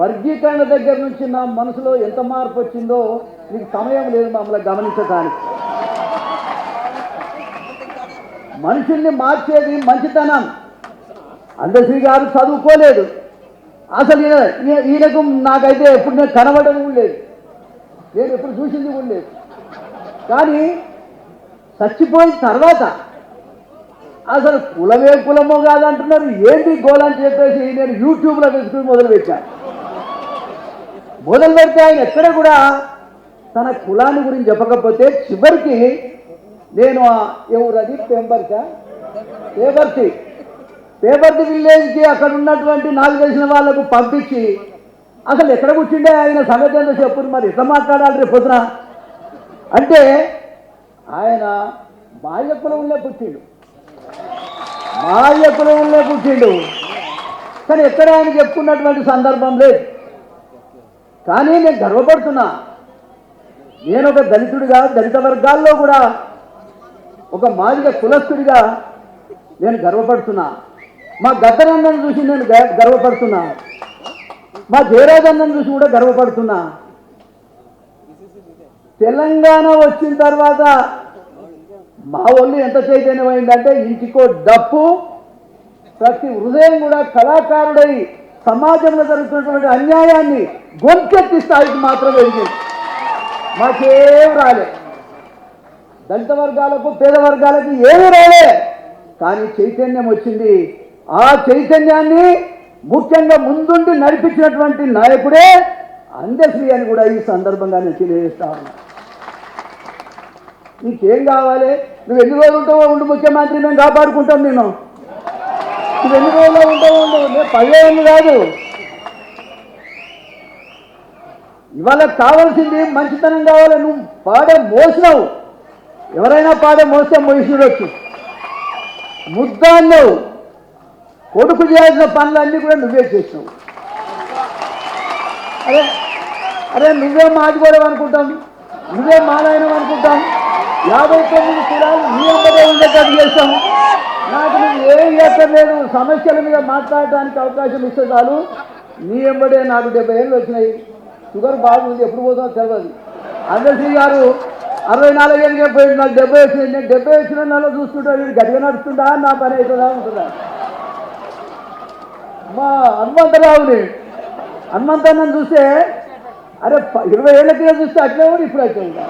వర్గీకరణ దగ్గర నుంచి నా మనసులో ఎంత మార్పు వచ్చిందో నీకు సమయం లేదు మమ్మల్ని గమనించడానికి మనుషుల్ని మార్చేది మంచితనం. అందశ్రీ గారు చదువుకోలేదు. అసలు ఈయన ఈయనకు నాకైతే ఎప్పుడు నేను కనబడడం లేదు. నేను ఎప్పుడు చూసింది కూడా లేదు. కానీ చచ్చిపోయిన తర్వాత అసలు కులమే కులమో కాదంటున్నారు. ఏంటి గోల్ అని చెప్పేసి నేను యూట్యూబ్లో వెతుకుని మొదలు పెట్టాను మొదలు పెడితే ఆయన ఎక్కడ కూడా తన కులాన్ని గురించి చెప్పకపోతే చివరికి నేను ఆ- ఎవరది పెంబర్కా పేపర్తి పేపర్తి విలేజ్కి అక్కడ ఉన్నటువంటి నాకు తెలిసిన వాళ్ళకు పంపించి అసలు ఎక్కడ కూర్చుండే ఆయన సంగతి ఏంటో చెప్పు మరి ఎట్లా మాట్లాడాలి రేపు పొద్దున? అంటే ఆయన బాల్య కులంలో కూర్చుండు బాల్య కులంలో కూర్చుండు కానీ ఎక్కడ ఆయన చెప్పుకున్నటువంటి సందర్భం లేదు. కానీ నేను గర్వపడుతున్నా. నేను ఒక దళితుడిగా దళిత వర్గాల్లో కూడా ఒక మాదిగ కులస్తుడిగా నేను గర్వపడుతున్నా. మా గద్దరన్నను చూసి నేను గర్వపడుతున్నా. మా జయరాజన్నను చూసి కూడా గర్వపడుతున్నా. తెలంగాణ వచ్చిన తర్వాత మా ఒళ్ళు ఎంత చైతన్యమైందంటే ఇంటికో డప్పు ప్రతి హృదయం కూడా కళాకారుడై సమాజంలో జరుగుతున్నటువంటి అన్యాయాన్ని గొంతెత్తి స్థాయికి మాత్రం ఎదిగింది మాకేం రాలే. దళిత వర్గాలకు పేద వర్గాలకు ఏమీ రాలే. కానీ చైతన్యం వచ్చింది. ఆ చైతన్యాన్ని ముఖ్యంగా ముందుండి నడిపించినటువంటి నాయకుడే అందశ్రీ అని కూడా ఈ సందర్భంగా నేను తెలియజేస్తా ఉన్నా. నీకేం కావాలి? నువ్వు ఎన్ని రోజులు ఉంటావో ఉండి ముఖ్యమంత్రి మేము కాపాడుకుంటాం నేను ఇది ఎన్ని రోజుల్లో ఉంటావో? ఉండు నేను పదివేలు కాదు. ఇవాళ కావాల్సింది మంచితనం కావాలి. నువ్వు పాడే మోసినావు. ఎవరైనా పాడే మోస్తే మోసిడొచ్చు ముద్దాన్నావు కొడుకు చేయాల్సిన పనులన్నీ కూడా నువ్వే చేసినావు. అరే అరే నువ్వే మాదిగోడవు అనుకుంటాం. నువ్వే మానాయనం అనుకుంటాం. యాభై తొమ్మిది కులాలు నీ అందరూ ఉండేటట్టు చేస్తాం నాకు నువ్వు ఏం చేస్తలేదు సమస్యల మీద మాట్లాడడానికి అవకాశం ఇస్తే చాలు. నీ ఎంబడే నాకు డెబ్బై ఏళ్ళు వచ్చినాయి. షుగర్ బాగుంది ఎప్పుడు పోతుందో తెలియదు అందశ్రీ గారు అరవై నాలుగేళ్ళకే పోయింది నాకు డెబ్బై వచ్చినాయి. నేను డెబ్బై వచ్చిన నెలలో చూస్తుంటా వీడు గట్టిగా నడుస్తుందా నా పని అవుతుందా ఉంటుందా? మా హనుమంతరావుని హనుమంతరావు చూస్తే అరే ఇరవై ఏళ్ళ చూస్తే అట్లే కూడా ఇప్పుడు అట్లే ఉంటా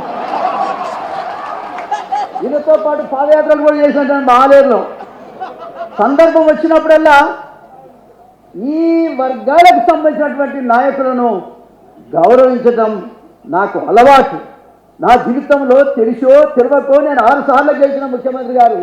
ఈయనతో పాటు పాదయాత్రలు కూడా చేసినట్టు బాగాలేరులో సందర్భం వచ్చినప్పుడల్లా ఈ వర్గాలకు సంబంధించినటువంటి నాయకులను గౌరవించడం నాకు అలవాటు. నా జీవితంలో తెలిసో తెలియకో నేను ఆరు సార్లు గెలిచిన ముఖ్యమంత్రి గారు